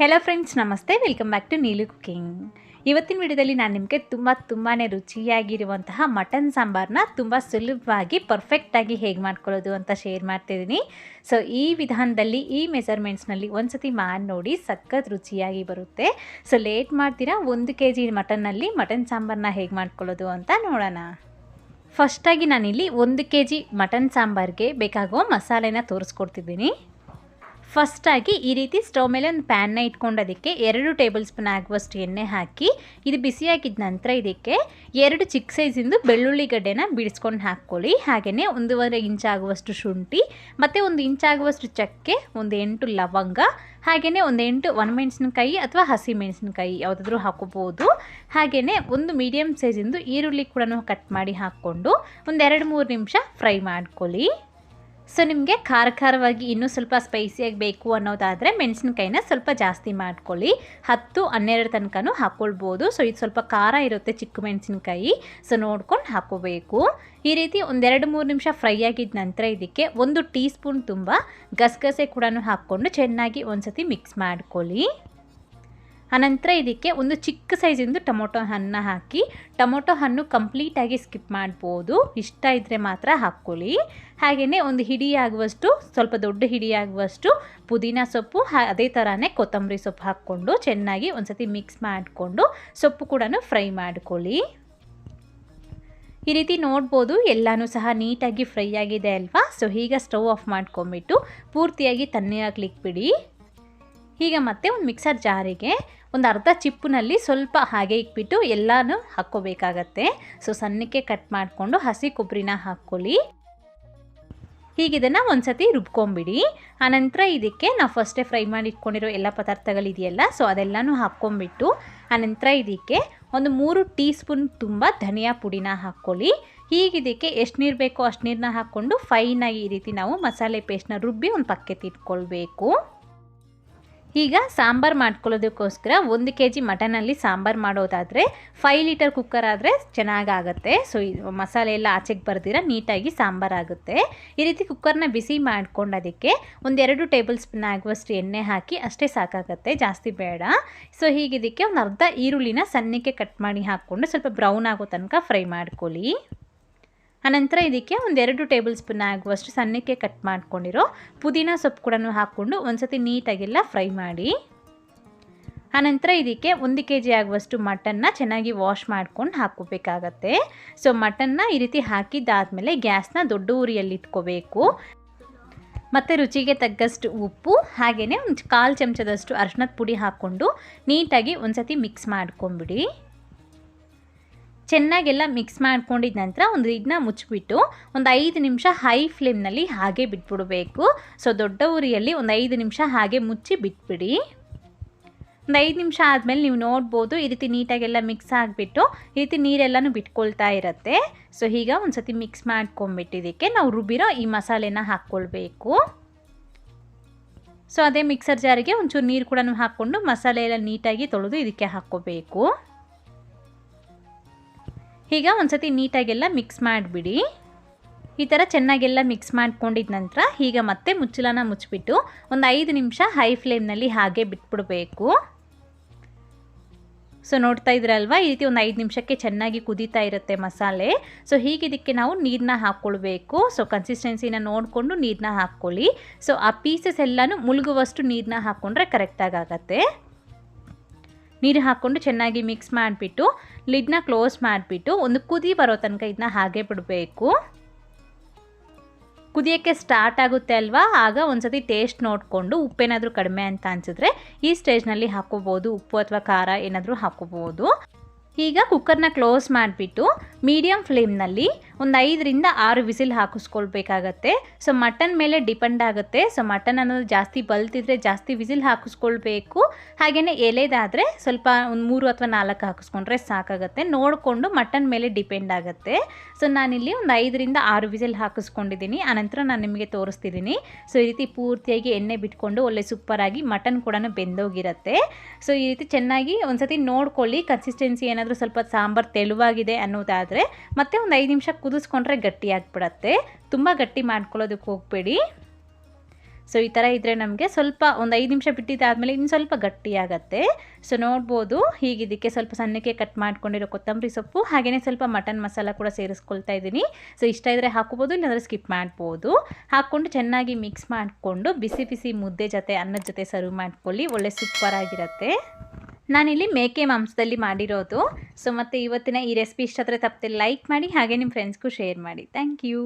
Hello friends ನಮಸ್ತೆ. Welcome back to Neelu cooking ಇವತ್ತಿನ ವಿಡಿಯೋದಲ್ಲಿ ನಾನು ನಿಮಗೆ ತುಂಬ ತುಂಬಾ ರುಚಿಯಾಗಿರುವಂತಹ ಮಟನ್ ಸಾಂಬಾರನ್ನ ತುಂಬ ಸುಲಭವಾಗಿ ಪರ್ಫೆಕ್ಟಾಗಿ ಹೇಗೆ ಮಾಡ್ಕೊಳ್ಳೋದು ಅಂತ ಶೇರ್ ಮಾಡ್ತಿದ್ದೀನಿ. ಸೊ ಈ ವಿಧಾನದಲ್ಲಿ, ಈ ಮೆಸರ್ಮೆಂಟ್ಸ್ನಲ್ಲಿ ಒಂದು ಸತಿ ಮಾಡಿ ನೋಡಿ, ಸಖತ್ ರುಚಿಯಾಗಿ ಬರುತ್ತೆ. ಸೊ ಲೇಟ್ ಮಾಡ್ತೀರಾ? ಒಂದು ಕೆ ಜಿ ಮಟನ್ನಲ್ಲಿ ಮಟನ್ ಸಾಂಬಾರನ್ನ ಹೇಗೆ ಮಾಡ್ಕೊಳ್ಳೋದು ಅಂತ ನೋಡೋಣ. ಫಸ್ಟಾಗಿ ನಾನಿಲ್ಲಿ ಒಂದು ಕೆ ಜಿ ಮಟನ್ ಸಾಂಬಾರಿಗೆ ಬೇಕಾಗುವ ಮಸಾಲೆನ ತೋರಿಸ್ಕೊಡ್ತಿದ್ದೀನಿ. ಫಸ್ಟಾಗಿ ಈ ರೀತಿ ಸ್ಟವ್ ಮೇಲೆ ಒಂದು ಪ್ಯಾನ್ನ ಇಟ್ಕೊಂಡು ಅದಕ್ಕೆ ಎರಡು ಟೇಬಲ್ ಸ್ಪೂನ್ ಆಗುವಷ್ಟು ಎಣ್ಣೆ ಹಾಕಿ, ಇದು ಬಿಸಿಯಾಗಿದ್ದ ನಂತರ ಇದಕ್ಕೆ ಎರಡು ಚಿಕ್ಕ ಸೈಜಿಂದು ಬೆಳ್ಳುಳ್ಳಿ ಗಡ್ಡೆನ ಬಿಡಿಸ್ಕೊಂಡು ಹಾಕ್ಕೊಳ್ಳಿ. ಹಾಗೆಯೇ ಒಂದೂವರೆ ಇಂಚ್ ಆಗುವಷ್ಟು ಶುಂಠಿ, ಮತ್ತು ಒಂದು ಇಂಚ್ ಆಗುವಷ್ಟು ಚಕ್ಕೆ, ಒಂದು ಎಂಟು ಲವಂಗ, ಹಾಗೆಯೇ ಒಂದು ಎಂಟು ಒಣಮೆಣಸಿನ್ಕಾಯಿ ಅಥವಾ ಹಸಿ ಮೆಣಸಿನ್ಕಾಯಿ ಯಾವುದಾದ್ರೂ ಹಾಕೋಬೋದು ಹಾಗೆಯೇ ಒಂದು ಮೀಡಿಯಮ್ ಸೈಜಿಂದು ಈರುಳ್ಳಿ ಕೂಡ ಕಟ್ ಮಾಡಿ ಹಾಕ್ಕೊಂಡು ಒಂದೆರಡು ಮೂರು ನಿಮಿಷ ಫ್ರೈ ಮಾಡ್ಕೊಳ್ಳಿ. ಸೊ ನಿಮಗೆ ಖಾರ ಖಾರವಾಗಿ ಇನ್ನೂ ಸ್ವಲ್ಪ ಸ್ಪೈಸಿಯಾಗಿ ಬೇಕು ಅನ್ನೋದಾದರೆ ಮೆಣಸಿನ್ಕಾಯಿನ ಸ್ವಲ್ಪ ಜಾಸ್ತಿ ಮಾಡ್ಕೊಳ್ಳಿ. ಹತ್ತು, ಹನ್ನೆರಡು ತನಕನೂ ಹಾಕ್ಕೊಳ್ಬೋದು ಸೊ ಇದು ಸ್ವಲ್ಪ ಖಾರ ಇರುತ್ತೆ ಚಿಕ್ಕ ಮೆಣಸಿನ್ಕಾಯಿ. ಸೊ ನೋಡ್ಕೊಂಡು ಹಾಕೋಬೇಕು. ಈ ರೀತಿ ಒಂದೆರಡು, ಮೂರು ನಿಮಿಷ ಫ್ರೈ ಆಗಿದ ನಂತರ ಇದಕ್ಕೆ ಒಂದು ಟೀ ಸ್ಪೂನ್ ತುಂಬ ಗಸಗಸೆ ಕೂಡ ಹಾಕ್ಕೊಂಡು ಚೆನ್ನಾಗಿ ಒಂದ್ಸತಿ ಮಿಕ್ಸ್ ಮಾಡ್ಕೊಳ್ಳಿ. ಆನಂತರ ಇದಕ್ಕೆ ಒಂದು ಚಿಕ್ಕ ಸೈಜಿಂದು ಟೊಮೊಟೊ ಹಣ್ಣು ಹಾಕಿ, ಟೊಮೊಟೊ ಹಣ್ಣು ಕಂಪ್ಲೀಟಾಗಿ ಸ್ಕಿಪ್ ಮಾಡ್ಬೋದು. ಇಷ್ಟ ಇದ್ದರೆ ಮಾತ್ರ ಹಾಕ್ಕೊಳ್ಳಿ. ಹಾಗೆಯೇ ಒಂದು ಹಿಡಿಯಾಗುವಷ್ಟು ಸ್ವಲ್ಪ ದೊಡ್ಡ ಹಿಡಿಯಾಗುವಷ್ಟು ಪುದೀನ ಸೊಪ್ಪು ಅದೇ ಥರನೇ ಕೊತ್ತಂಬರಿ ಸೊಪ್ಪು ಹಾಕ್ಕೊಂಡು ಚೆನ್ನಾಗಿ ಒಂದ್ಸತಿ ಮಿಕ್ಸ್ ಮಾಡಿಕೊಂಡು ಸೊಪ್ಪು ಕೂಡ ಫ್ರೈ ಮಾಡ್ಕೊಳ್ಳಿ. ಈ ರೀತಿ ನೋಡ್ಬೋದು, ಎಲ್ಲನೂ ಸಹ ನೀಟಾಗಿ ಫ್ರೈ ಆಗಿದೆ ಅಲ್ವಾ? ಸೊ ಈಗ ಸ್ಟವ್ ಆಫ್ ಮಾಡ್ಕೊಂಬಿಟ್ಟು ಪೂರ್ತಿಯಾಗಿ ತಣ್ಣಗಾಗ್ಲಿಕ್ಕೆ ಬಿಡಿ. ಈಗ ಮತ್ತೆ ಒಂದು ಮಿಕ್ಸರ್ ಜಾರಿಗೆ ಒಂದು ಅರ್ಧ ಚಿಪ್ಪಿನಲ್ಲಿ ಸ್ವಲ್ಪ ಹಾಗೆ ಇಕ್ಬಿಟ್ಟು ಎಲ್ಲನೂ ಹಾಕ್ಕೋಬೇಕಾಗತ್ತೆ. ಸೊ ಸಣ್ಣಕ್ಕೆ ಕಟ್ ಮಾಡಿಕೊಂಡು ಹಸಿ ಕೊಬ್ಬರಿನ ಹಾಕ್ಕೊಳ್ಳಿ. ಹೀಗಿದನ್ನು ಒಂದು ಸತಿ ರುಬ್ಕೊಂಬಿಡಿ. ಆನಂತರ ಇದಕ್ಕೆ ನಾವು ಫಸ್ಟೇ ಫ್ರೈ ಮಾಡಿ ಇಟ್ಕೊಂಡಿರೋ ಎಲ್ಲ ಪದಾರ್ಥಗಳಿದೆಯಲ್ಲ ಸೊ ಅದೆಲ್ಲನೂ ಹಾಕ್ಕೊಂಬಿಟ್ಟು ಆನಂತರ ಇದಕ್ಕೆ ಒಂದು ಮೂರು ಟೀ ಸ್ಪೂನ್ ತುಂಬ ಧನಿಯಾ ಪುಡಿನ ಹಾಕ್ಕೊಳ್ಳಿ. ಹೀಗಿದಕ್ಕೆ ಎಷ್ಟು ನೀರು ಬೇಕೋ ಅಷ್ಟು ನೀರನ್ನ ಹಾಕ್ಕೊಂಡು ಫೈನಾಗಿ ಈ ರೀತಿ ನಾವು ಮಸಾಲೆ ಪೇಸ್ಟ್ನ ರುಬ್ಬಿ ಒಂದು ಪಕ್ಕೆ ಇಟ್ಕೊಳ್ಬೇಕು. ಈಗ ಸಾಂಬಾರು ಮಾಡ್ಕೊಳ್ಳೋದಕ್ಕೋಸ್ಕರ ಒಂದು ಕೆ ಜಿ ಮಟನಲ್ಲಿ ಸಾಂಬಾರು ಮಾಡೋದಾದರೆ ಫೈವ್ ಲೀಟರ್ ಕುಕ್ಕರ್ ಆದರೆ ಚೆನ್ನಾಗಾಗುತ್ತೆ. ಸೊ ಮಸಾಲೆ ಎಲ್ಲ ಆಚೆಗೆ ಬರ್ದಿರ ನೀಟಾಗಿ ಸಾಂಬಾರಾಗುತ್ತೆ ಈ ರೀತಿ ಕುಕ್ಕರ್ನ ಬಿಸಿ ಮಾಡ್ಕೊಂಡು ಅದಕ್ಕೆ ಒಂದೆರಡು ಟೇಬಲ್ ಸ್ಪೂನ್ ಆಗುವಷ್ಟು ಎಣ್ಣೆ ಹಾಕಿ ಅಷ್ಟೇ ಸಾಕಾಗತ್ತೆ, ಜಾಸ್ತಿ ಬೇಡ. ಸೊ ಹೀಗಿದ್ದಕ್ಕೆ ಒಂದು ಅರ್ಧ ಈರುಳ್ಳಿನ ಸಣ್ಣಕ್ಕೆ ಕಟ್ ಮಾಡಿ ಹಾಕ್ಕೊಂಡು ಸ್ವಲ್ಪ ಬ್ರೌನ್ ಆಗೋ ತನಕ ಫ್ರೈ ಮಾಡ್ಕೊಳ್ಳಿ. ಆನಂತರ ಇದಕ್ಕೆ ಒಂದೆರಡು ಟೇಬಲ್ ಸ್ಪೂನ್ ಆಗುವಷ್ಟು ಸಣ್ಣಕ್ಕೆ ಕಟ್ ಮಾಡ್ಕೊಂಡಿರೋ ಪುದೀನ ಸೊಪ್ಪು ಕೂಡ ಹಾಕ್ಕೊಂಡು ಒಂದ್ಸತಿ ನೀಟಾಗೆಲ್ಲ ಫ್ರೈ ಮಾಡಿ. ಆನಂತರ ಇದಕ್ಕೆ ಒಂದು ಕೆ ಜಿ ಆಗುವಷ್ಟು ಮಟನ್ನ ಚೆನ್ನಾಗಿ ವಾಶ್ ಮಾಡ್ಕೊಂಡು ಹಾಕೋಬೇಕಾಗತ್ತೆ ಸೊ ಮಟನ್ನ ಈ ರೀತಿ ಹಾಕಿದ್ದಾದಮೇಲೆ ಗ್ಯಾಸ್ನ ದೊಡ್ಡ ಉರಿಯಲ್ಲಿ ಇಟ್ಕೋಬೇಕು ಮತ್ತು ರುಚಿಗೆ ತಗ್ಗಷ್ಟು ಉಪ್ಪು ಹಾಗೆಯೇ ಒಂದು ಕಾಲು ಚಮಚದಷ್ಟು ಅರ್ಶಿನದ ಪುಡಿ ಹಾಕ್ಕೊಂಡು ನೀಟಾಗಿ ಒಂದ್ಸತಿ ಮಿಕ್ಸ್ ಮಾಡ್ಕೊಂಬಿಡಿ. ಚೆನ್ನಾಗೆಲ್ಲ ಮಿಕ್ಸ್ ಮಾಡ್ಕೊಂಡಿದ ನಂತರ ಒಂದು ಇದನ್ನ ಮುಚ್ಚಿಬಿಟ್ಟು ಒಂದು ಐದು ನಿಮಿಷ ಹೈ ಫ್ಲೇಮ್ನಲ್ಲಿ ಹಾಗೆ ಬಿಟ್ಬಿಡಬೇಕು. ಸೊ ದೊಡ್ಡ ಉರಿಯಲ್ಲಿ ಒಂದು ಐದು ನಿಮಿಷ ಹಾಗೆ ಮುಚ್ಚಿ ಬಿಟ್ಬಿಡಿ. ಒಂದು ಐದು ನಿಮಿಷ ಆದಮೇಲೆ ನೀವು ನೋಡ್ಬೋದು, ಈ ರೀತಿ ನೀಟಾಗೆಲ್ಲ ಮಿಕ್ಸ್ ಆಗಿಬಿಟ್ಟು ಈ ರೀತಿ ನೀರೆಲ್ಲನೂ ಬಿಟ್ಕೊಳ್ತಾ ಇರುತ್ತೆ. ಸೊ ಈಗ ಒಂದು ಸತಿ ಮಿಕ್ಸ್ ಮಾಡ್ಕೊಂಬಿಟ್ಟಿದ್ದಕ್ಕೆ ನಾವು ರುಬ್ಬಿರೋ ಈ ಮಸಾಲೆನ ಹಾಕ್ಕೊಳ್ಬೇಕು. ಸೊ ಅದೇ ಮಿಕ್ಸರ್ ಜಾರಿಗೆ ಒಂಚೂರು ನೀರು ಕೂಡ ಹಾಕ್ಕೊಂಡು ಮಸಾಲೆ ಎಲ್ಲ ನೀಟಾಗಿ ತೊಳೆದು ಇದಕ್ಕೆ ಹಾಕ್ಕೋಬೇಕು. ಈಗ ಒಂದ್ಸತಿ ನೀಟಾಗೆಲ್ಲ ಮಿಕ್ಸ್ ಮಾಡಿಬಿಡಿ. ಈ ಥರ ಚೆನ್ನಾಗೆಲ್ಲ ಮಿಕ್ಸ್ ಮಾಡ್ಕೊಂಡಿದ ನಂತರ ಈಗ ಮತ್ತೆ ಮುಚ್ಚಲನ ಮುಚ್ಚಿಬಿಟ್ಟು ಒಂದು ಐದು ನಿಮಿಷ ಹೈ ಫ್ಲೇಮ್ನಲ್ಲಿ ಹಾಗೆ ಬಿಟ್ಬಿಡಬೇಕು. ಸೊ ನೋಡ್ತಾ ಇದ್ರಲ್ವಾ? ಈ ರೀತಿ ಒಂದು ಐದು ನಿಮಿಷಕ್ಕೆ ಚೆನ್ನಾಗಿ ಕುದೀತಾ ಇರುತ್ತೆ ಮಸಾಲೆ. ಸೊ ಹೀಗಿದಕ್ಕೆ ನಾವು ನೀರನ್ನ ಹಾಕ್ಕೊಳ್ಬೇಕು ಸೊ ಕನ್ಸಿಸ್ಟೆನ್ಸಿನ ನೋಡಿಕೊಂಡು ನೀರನ್ನ ಹಾಕ್ಕೊಳ್ಳಿ. ಸೊ ಆ ಪೀಸಸ್ ಎಲ್ಲನೂ ಮುಳುಗುವಷ್ಟು ನೀರನ್ನ ಹಾಕ್ಕೊಂಡ್ರೆ ಕರೆಕ್ಟಾಗಿ ಆಗತ್ತೆ. ನೀರು ಹಾಕ್ಕೊಂಡು ಚೆನ್ನಾಗಿ ಮಿಕ್ಸ್ ಮಾಡಿಬಿಟ್ಟು ಲಿಡ್ನ ಕ್ಲೋಸ್ ಮಾಡಿಬಿಟ್ಟು ಒಂದು ಕುದಿ ಬರೋ ತನಕ ಇದನ್ನ ಹಾಗೆ ಬಿಡಬೇಕು. ಕುದಿಯೋಕ್ಕೆ ಸ್ಟಾರ್ಟ್ ಆಗುತ್ತೆ ಅಲ್ವಾ? ಆಗ ಒಂದ್ಸತಿ ಟೇಸ್ಟ್ ನೋಡಿಕೊಂಡು ಉಪ್ಪೇನಾದರೂ ಕಡಿಮೆ ಅಂತ ಅನಿಸಿದ್ರೆ ಈ ಸ್ಟೇಜ್ನಲ್ಲಿ ಹಾಕೋಬೋದು. ಉಪ್ಪು ಅಥವಾ ಖಾರ ಏನಾದರೂ ಹಾಕೋಬೋದು. ಈಗ ಕುಕ್ಕರ್ನ ಕ್ಲೋಸ್ ಮಾಡಿಬಿಟ್ಟು ಮೀಡಿಯಮ್ ಫ್ಲೇಮ್ನಲ್ಲಿ ಒಂದು ಐದರಿಂದ ಆರು ವಿಸಿಲ್ ಹಾಕಿಸ್ಕೊಳ್ಬೇಕಾಗತ್ತೆ. ಸೊ ಮಟನ್ ಮೇಲೆ ಡಿಪೆಂಡ್ ಆಗುತ್ತೆ. ಸೊ ಮಟನ್ ಅನ್ನೋದು ಜಾಸ್ತಿ ಬಲ್ತಿದ್ರೆ ಜಾಸ್ತಿ ವಿಸಿಲ್ ಹಾಕಿಸ್ಕೊಳ್ಬೇಕು. ಹಾಗೆಯೇ ಎಲೆದಾದರೆ ಸ್ವಲ್ಪ ಒಂದು ಮೂರು ಅಥವಾ ನಾಲ್ಕು ಹಾಕಿಸ್ಕೊಂಡ್ರೆ ಸಾಕಾಗುತ್ತೆ. ನೋಡಿಕೊಂಡು ಮಟನ್ ಮೇಲೆ ಡಿಪೆಂಡ್ ಆಗುತ್ತೆ. ಸೊ ನಾನಿಲ್ಲಿ ಒಂದು ಐದರಿಂದ ಆರು ವಿಸಿಲ್ ಹಾಕಿಸ್ಕೊಂಡಿದ್ದೀನಿ. ಆನಂತರ ನಾನು ನಿಮಗೆ ತೋರಿಸ್ತಿದ್ದೀನಿ. ಸೊ ಈ ರೀತಿ ಪೂರ್ತಿಯಾಗಿ ಎಣ್ಣೆ ಬಿಟ್ಕೊಂಡು ಒಳ್ಳೆ ಸೂಪರಾಗಿ ಮಟನ್ ಕೂಡ ಬೆಂದೋಗಿರುತ್ತೆ. ಸೊ ಈ ರೀತಿ ಚೆನ್ನಾಗಿ ಒಂದ್ಸತಿ ನೋಡ್ಕೊಳ್ಳಿ. ಕನ್ಸಿಸ್ಟೆನ್ಸಿ ಏನಾದರೂ ಸ್ವಲ್ಪ ಸಾಂಬಾರು ತೆಳುವಾಗಿದೆ ಅನ್ನೋದಾದರೆ ಮತ್ತೆ ಒಂದು ಐದು ನಿಮಿಷ ಕುದಿಸ್ಕೊಂಡ್ರೆ ಗಟ್ಟಿ ಆಗಿಬಿಡತ್ತೆ. ತುಂಬ ಗಟ್ಟಿ ಮಾಡ್ಕೊಳ್ಳೋದಕ್ಕೆ ಹೋಗಬೇಡಿ. ಸೊ ಈ ಥರ ಇದ್ದರೆ ನಮಗೆ ಸ್ವಲ್ಪ ಒಂದು ಐದು ನಿಮಿಷ ಬಿಟ್ಟಿದ್ದಾದಮೇಲೆ ಇನ್ನು ಸ್ವಲ್ಪ ಗಟ್ಟಿಯಾಗತ್ತೆ ಸೊ ನೋಡ್ಬೋದು ಹೀಗೆ ಸ್ವಲ್ಪ ಸಣ್ಣಕ್ಕೆ ಕಟ್ ಮಾಡ್ಕೊಂಡಿರೋ ಕೊತ್ತಂಬರಿ ಸೊಪ್ಪು ಹಾಗೆಯೇ ಸ್ವಲ್ಪ ಮಟನ್ ಮಸಾಲ ಕೂಡ ಸೇರಿಸ್ಕೊಳ್ತಾ ಇದ್ದೀನಿ. ಸೊ ಇಷ್ಟ ಇದ್ದರೆ ಹಾಕೋಬೋದು, ಇಲ್ಲಾಂದರೆ ಸ್ಕಿಪ್ ಮಾಡ್ಬೋದು. ಹಾಕ್ಕೊಂಡು ಚೆನ್ನಾಗಿ ಮಿಕ್ಸ್ ಮಾಡಿಕೊಂಡು ಬಿಸಿ ಬಿಸಿ ಮುದ್ದೆ ಜೊತೆ, ಅನ್ನದ ಜೊತೆ ಸರ್ವ್ ಮಾಡ್ಕೊಳ್ಳಿ. ಒಳ್ಳೆ ಸೂಪರ್ ಆಗಿರುತ್ತೆ. ನಾನಿಲ್ಲಿ ಮೇಕೆ ಮಾಂಸದಲ್ಲಿ ಮಾಡಿರೋದು. ಸೊ ಮತ್ತು ಇವತ್ತಿನ ಈ ರೆಸಿಪಿ ಇಷ್ಟ ಆದರೆ ತಪ್ಪದೆ ಲೈಕ್ ಮಾಡಿ, ಹಾಗೆ ನಿಮ್ಮ ಫ್ರೆಂಡ್ಸ್ಗೂ ಶೇರ್ ಮಾಡಿ. Thank you